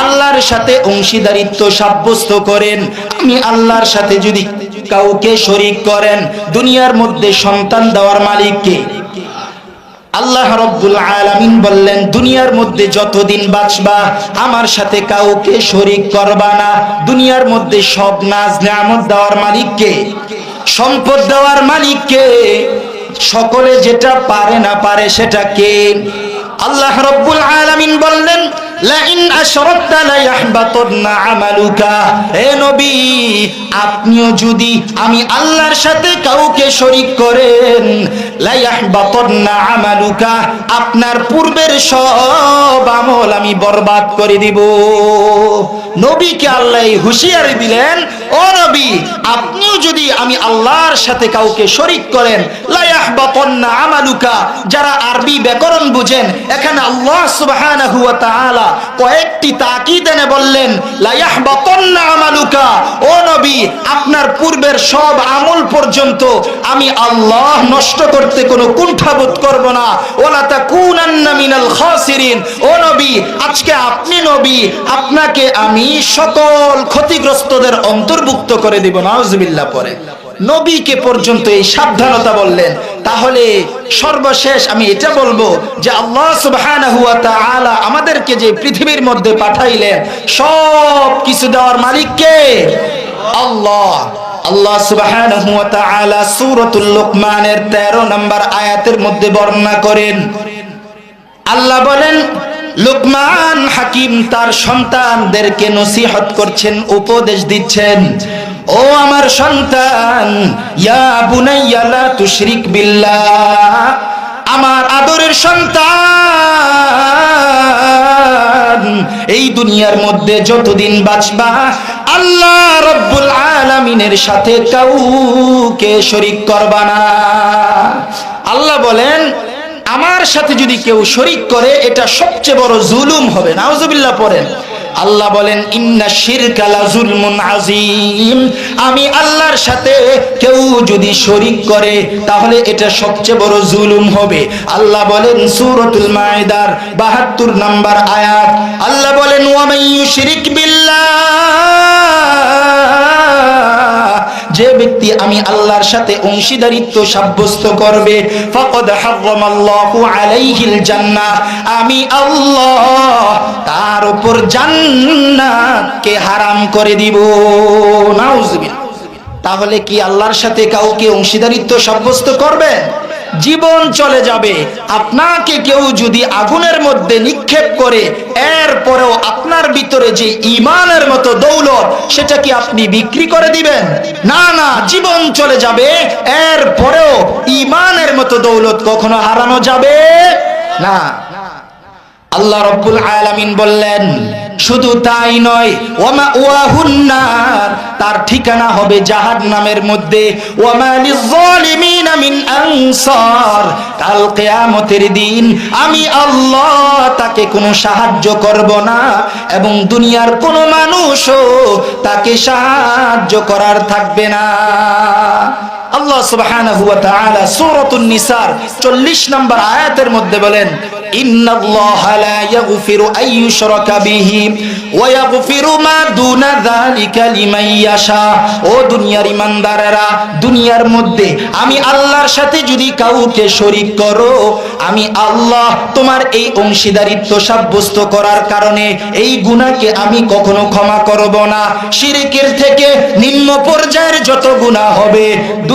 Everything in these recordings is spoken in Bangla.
আল্লাহর সাথে অংশীদারিত্ব সাব্যস্ত করেন। আমি আল্লাহর সাথে যদি কাউকে শরিক করেন, দুনিয়ার মধ্যে সন্তান দেওয়ার মালিককে আল্লাহ রব্বুল আলামিন বললেন, দুনিয়ার মধ্যে যতদিন বাঁচবা, আমার সাথে কাউকে শরিক করবা না। দুনিয়ার মধ্যে সব নাজ, নিয়ামত দেওয়ার মালিককে সম্পদ দেওয়ার মালিককে সকলে যেটা পারে না পারে সেটা কে? আল্লাহ রব্বুল আলামিন বললেন আপনিও যদি আমি আল্লাহর সাথে কাউকে শরীক করেন আমালুকা, আপনার পূর্বের সব আমল আমি বরবাদ করে দিব। নবীকে আল্লাহ হুঁশিয়ারি দিলেন, ও নবী আপনিও যদি আমি আল্লাহর সাথে কাউকে শরীক করেন লায়াহবাতান্না আমালুকা, যারা আরবি ব্যাকরণ বুঝেন, এখানে আল্লাহ সুবহানাহু কয়েকটি তাকিদ এনে বললেন লায়াহবাতান্না আমালুকা, ও নবী, আপনার পূর্বের সব আমল পর্যন্ত আমি আল্লাহ নষ্ট করতে কোনো কুণ্ঠাবোধ করব না। ওলা তাকুনান্না মিনাল খাসিরিন, ও নবী, আজকে আপনি নবী, আপনাকে আমি সকল ক্ষতিগ্রস্তদের অন্তর্ভুক্ত করে দিব, নাউজুবিল্লাহ। পরে। নবীকে পর্যন্ত এই সাবধানতা বললেন। তাহলে সর্বশেষ আমি এটা বলব যে আল্লাহ তাআলা আমাদেরকে যে পৃথিবীর মধ্যে পাঠাইলেন, সব কিছু দেওয়ার মালিক কে? আল্লাহ। আল্লাহ সুবহানাহু ওয়া তাআলা সূরাতুল লুকমানের 13 নম্বর আয়াতের মধ্যে বর্ণনা করেন। আল্লাহ বলেন লুকমান হাকিম তার সন্তানদেরকে নসিহত করছেন, উপদেশ দিচ্ছেন। ও আমার সন্তান, ইয়া বুনাইয়া লা তুশরিক বিল্লাহ, আমার আদরের সন্তান, এই দুনিয়ার মধ্যে যতদিন বাঁচবা, আল্লাহ রব্বুল আলামিনের সাথে কাউকে শরিক করবা না। আল্লাহ বলেন আমার সাথে যদি কেউ শরিক করে, এটা সবচেয়ে বড় জুলুম হবে। নাউজুবিল্লাহ পড়েন। আল্লাহ বলেন, ইন্না শিরকা লাজুলমুন আযীম। আমি আল্লাহর সাথে কেউ যদি শরিক করে, তাহলে এটা সবচেয়ে বড় জুলুম হবে। আল্লাহ বলেন, সূরাতুল মাইদার 72 নাম্বার আয়াত। আল্লাহ বলেন, ওয়া ইউশরিক বিল্লাহ। ব্যক্তি আমি আল্লাহর সাথে অংশীদারিত্ব সাব্যস্ত করবে। ফাকাদ হারামাল্লাহু আলাইহিল জান্নাহ। আমি আল্লাহ তার উপর জান্নাতকে হারাম করে দিব। নাউজুবিল্লাহ। তাহলে কি আল্লাহর সাথে কাউকে অংশীদারিত্ব সাব্যস্ত করবে? জীবন চলে যাবে। আপনাকে কেউ যদি আগুনের মধ্যে নিক্ষেপ করে, এরপরেও আপনার ভিতরে যে ইমানের মতো দৌলত, সেটা কি আপনি বিক্রি করে দিবেন? না না, জীবন চলে যাবে, এরপরেও ইমানের মতো দৌলত কখনো হারানো যাবে না। আল্লাহ রব্বুল আলামিন বললেন, শুধু তাই নয় ওমা ওয়াহুন্নার তার ঠিকানা হবে জাহান্নামের মধ্যে। ওমা লিযালিমিনা মিন আনসার কাল কিয়ামতের দিন আমি আল্লাহ তাকে কোনো সাহায্য করব না এবং দুনিয়ার কোনো মানুষও তাকে সাহায্য করার থাকবে না। আল্লাহ সুবহানাহু ওয়া তাআলা সূরাতুন নিসার 40 নম্বর আয়াতের মধ্যে বলেন, ইন্নাল্লাহা লা ইয়াগফিরু আন ইউশরাকা বিহি ওয়া ইয়াগফিরু মা দুনা যালিকা লিমান ইয়াশা। ও দুনিয়ার ইমানদারেরা, দুনিয়ার মধ্যে আমি আল্লাহর সাথে যদি কাউকে শরীক করো, আমি আল্লাহ তোমার এই অংশীদারিত্ব সাব্যস্ত করার কারণে এই গুনাহকে আমি কখনো ক্ষমা করব না। শিরকের থেকে নিম্ন পর্যায়ের যত গুনাহ হবে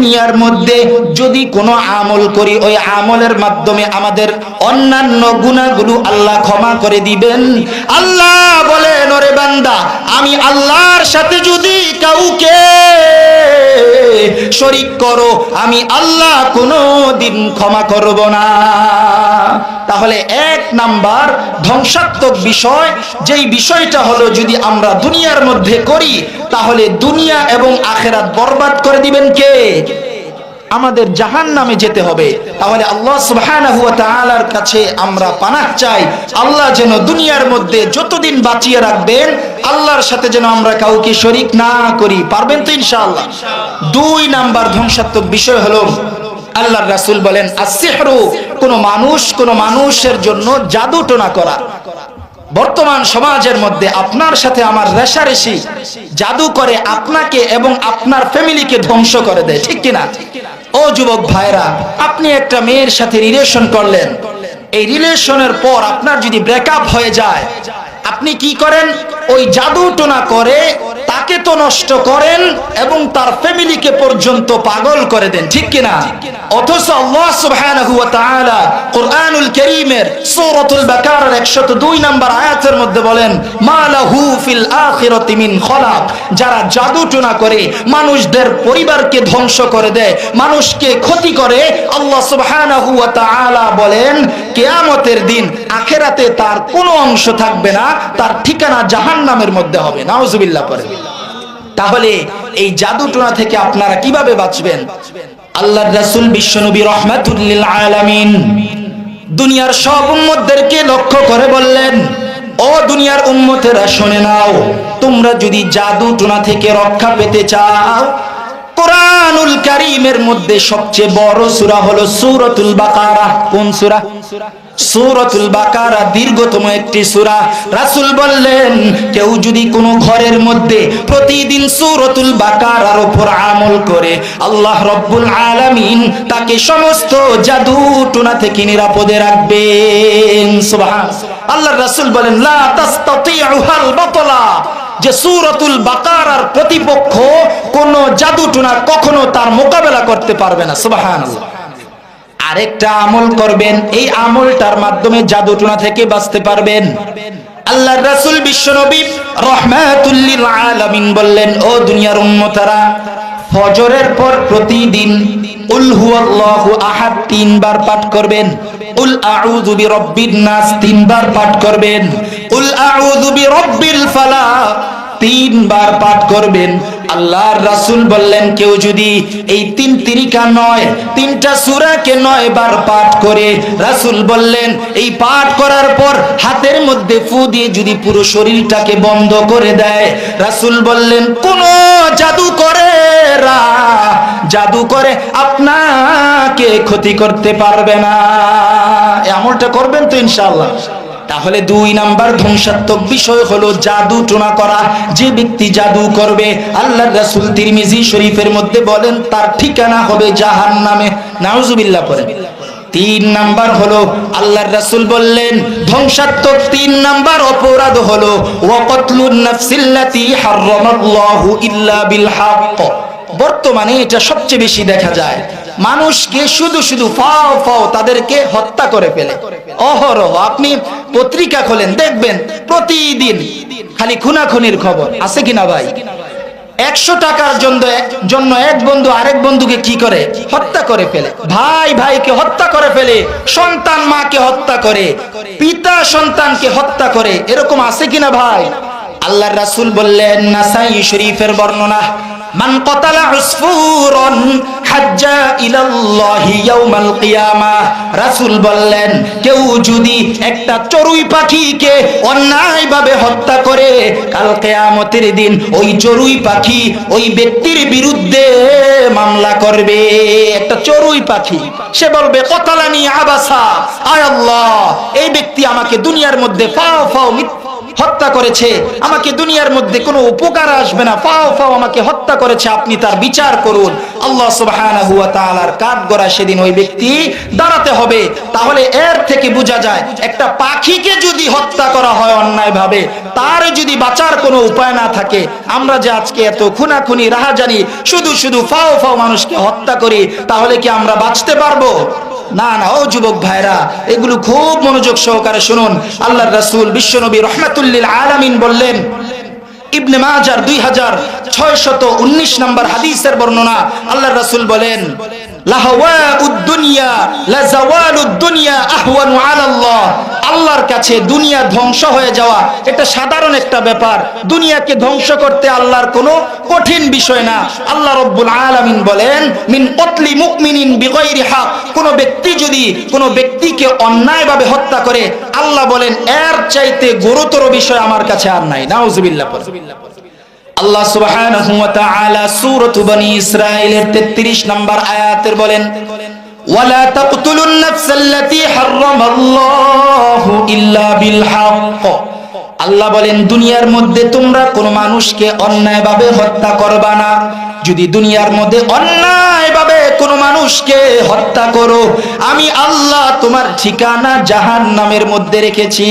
দুনিয়ার মধ্যে যদি কোনো আমল করি, ওই আমলের মাধ্যমে আমাদের অন্যান্য গুণাগুলো আল্লাহ ক্ষমা করে দিবেন। আল্লাহ বলে নরে বান্দা, আমি আল্লাহর সাথে যদি কাউকে শরিক করো, আমি আল্লাহ কোনো দিন ক্ষমা করব না। তাহলে এক নাম্বার ধ্বংসাত্মক বিষয়, যেই বিষয়টা হলো যদি আমরা দুনিয়ার মধ্যে করি, তাহলে দুনিয়া এবং আখেরাত বরবাদ করে দিবেন কে? আমাদের জাহান নামে যেতে হবে। তাহলে আল্লাহ ওয়া কাছে আমরা পানাহ চাই। আল্লাহ যেন দুনিয়ার মধ্যে যতদিন বাঁচিয়ে রাখবেন, আল্লাহর সাথে যেন আমরা কাউকে শরিক না করি। পারবেন তো ইনশাআল্লাহ? দুই নাম্বার ধ্বংসাত্মক বিষয় হলো আল্লাহর রাসূল বলেন আসিহরু কোন মানুষ কোন মানুষের জন্য জাদু টোনা করা। বর্তমান সমাজের মধ্যে আপনার সাথে আমার রেশারেশি জাদু করে আপনাকে এবং আপনার ফ্যামিলিকে ধ্বংস করে দেয়। ঠিক কিনা? ও যুবক ভাইরা আপনি একটা মেয়ের সাথে রিলেশন করলেন। এই রিলেশনের পর আপনার যদি ব্রেকআপ হয়ে যায়, আপনি কি করেন? ওই জাদু টোনা করে তাকে নষ্ট করেন এবং তার ফ্যামিলিকে পর্যন্ত পাগল করে দেন, ঠিক কিনা? অথচ আল্লাহ সুবহানাহু ওয়া তাআলা কোরআনুল কারীমের সূরাতুল বাকারার 102 নম্বর আয়াতের মধ্যে বলেন মালাহু ফিল আখিরাতি মিন খলাক। যারা জাদু টোনা করে মানুষদের পরিবারকে ধ্বংস করে দেয়, মানুষকে ক্ষতি করে, আল্লাহ সুবহানাহু ওয়া তাআলা বলেন, কিয়ামতের দিন আখেরাতে তার কোনো অংশ থাকবে না, তার ঠিকানা জাহান্নামের মধ্যে হবে। নাউজুবিল্লাহ পরে তাহলে এই জাদু টোনা থেকে আপনারা কীভাবে বাঁচবেন? আল্লাহর রাসূল বিশ্বনবী রহমাতুল্লিল আলামিন দুনিয়ার সব উম্মতদেরকে লক্ষ্য করে বললেন, ও দুনিয়ার উম্মতেরা, শুনে নাও, তোমরা যদি জাদু টোনা থেকে রক্ষা পেতে চাও, কোরআনুল কারীমের মধ্যে সবচেয়ে বড় সূরা হলো সূরাতুল বাকারা। কোন সূরা? সূরাতুল বাকারা দীর্ঘতম একটি সূরা। রাসূল বললেন, কেউ যদি কোনো ঘরের মধ্যে প্রতিদিন সূরাতুল বাকারার উপর আমল করে, আল্লাহ রব্বুল আলামিন তাকে সমস্ত জাদু টুনা থেকে নিরাপদে রাখবেন। আল্লাহর রাসূল বলেন, লা যে সূরাতুল বাকারার প্রতিপক্ষ কোন জাদু টুনা কখনো তার মোকাবেলা করতে পারবে না। সুবহানাল্লাহ। আরেকটা আমল করবেন। এই আমলটার মাধ্যমে জাদুটনা থেকে বাঁচতে পারবেন। আল্লাহর রাসূল বিশ্বনবী রহমাতুল্লিল আলামিন বললেন, ও দুনিয়ার উম্মতারা ফজরের পর প্রতিদিন উল হুয়াল্লাহু আহাদ তিনবার পাঠ করবেন। উল আউযু বিরাব্বিন নাস তিনবার পাঠ করবেন। উল আউযু বিরাব্বিল ফালাক তিনবার পাঠ করবেন। আল্লাহর রাসূল বললেন, কেউ যদি এই তিন তিরিকা নয়, তিনটা সূরাকে নয় বার পাঠ করে, রাসূল বললেন, এই পাঠ করার পর হাতের মধ্যে ফু দিয়ে যদি পুরো শরীরটাকে বন্ধ করে দেয়, রাসূল বললেন, কোন জাদু করে রা জাদু করে আপনাকে ক্ষতি করতে পারবে না। এমনটা করবেন তো ইনশাআল্লাহ। তাহলে দুই নাম্বার ধ্বংসাত্মক বিষয় হলো জাদু টোনা করা। যে ব্যক্তি জাদু করবে আল্লাহ রাসূল তিরমিজি শরীফের মধ্যে বলেন, তার ঠিকানা হবে জাহান্নামে। নাউজুবিল্লাহ পড়েন। তিন নাম্বার হলো, আল্লাহর রাসূল বললেন, ধ্বংসাত্মক তিন নাম্বার অপরাধ হলো, ওয়াকাতলুন নাফসিল্লাতি হারামাল্লাহু ইল্লা বিল হক বর্তমানে এটা সবচেয়ে বেশি দেখা যায়। মানুষকে শুধু শুধু ফাও ফাও তাদেরকে হত্যা করে ফেলে। অহরহ, আপনি পত্রিকা খোলেন, দেখবেন প্রতিদিন খালি খুনাখুনির খবর। আছে কিনা ভাই? একশো টাকার জন্য এক বন্ধু আরেক বন্ধুকে কি করে? হত্যা করে ফেলে। ভাই, ভাইকে হত্যা করে ফেলে, সন্তান মাকে হত্যা করে, পিতা সন্তানকে হত্যা করে, এরকম আছে কিনা ভাই? আল্লাহ রাসুল বললেন, নাসাই শরীফের বর্ণনা, মান কতালা হাজ্জা বললেন, কেউ যদি একটা চড়ুই পাখিকে হত্যা করে দিন ওই চড়ুই পাখি ওই ব্যক্তির বিরুদ্ধে মামলা করবে। একটা চড়ুই পাখি, সে বলবে, কতালানি আবাসা এই ব্যক্তি আমাকে দুনিয়ার মধ্যে ফাও ফাও মিথ্যা হত্যা করেছে। আমাকে দুনিয়ার মধ্যে কোনো উপকার আসবে না। ফাও ফাও আমাকে হত্যা করেছে। আপনি তার বিচার করুন। আল্লাহ সুবহানাহু ওয়া তাআলার কাঠগড়া সেদিন ওই ব্যক্তি দাঁড়াতে হবে। তাহলে এর থেকে বোঝা যায়, একটা পাখিকে যদি হত্যা করা হয় অন্যায় ভাবে তার যদি বাঁচার কোনো উপায় না থাকে, আমরা যে আজকে এত খুনাখুনি, রাহাজানি, শুধু শুধু ফাও ফাও মানুষকে হত্যা করি, তাহলে কি আমরা বাঁচতে পারব? না না, ও যুবক ভাইরা, এগুলো খুব মনোযোগ সহকারে শুনুন। আল্লাহর রাসূল, বিশ্বনবী রহমাতুল রহমাতুল্লিল আলামিন বললেন, ইবনে মাজার দুই হাজার ছয়শত উনিশ নম্বর হাদিসের বর্ণনা আল্লাহ রসুল বলেন আল্লাহর কাছে দুনিয়া ধ্বংস হয়ে যাওয়া, এটা সাধারণ একটা ব্যাপার। দুনিয়াকে ধ্বংস করতে আল্লাহর কঠিন বিষয় না। আল্লাহ রব্বুল আলামিন বলেন, মিন কোন ব্যক্তি যদি কোন ব্যক্তিকে অন্যায়ভাবে হত্যা করে, আল্লাহ বলেন, এর চাইতে গুরুতর বিষয় আমার কাছে আর নাই। নাউজুবিল্লাহ আল্লাহ সুবহানাহু ওয়া তাআলা সূরাত বনি ইসরাঈলের 33 নম্বর আয়াতের বলেন, ওয়ালা তাকতুলুন নাফসাল্লাতী হারামাল্লাহু ইল্লা বিল হক আল্লাহ বলেন, দুনিয়ার মধ্যে তোমরা কোন মানুষকে অন্যায়ভাবে হত্যা করবা না। যদি দুনিয়ার মধ্যে অন্যায়ভাবে কোন মানুষকে হত্যা করো, আমি আল্লাহ তোমার ঠিকানা জাহান্নামের মধ্যে রেখেছি।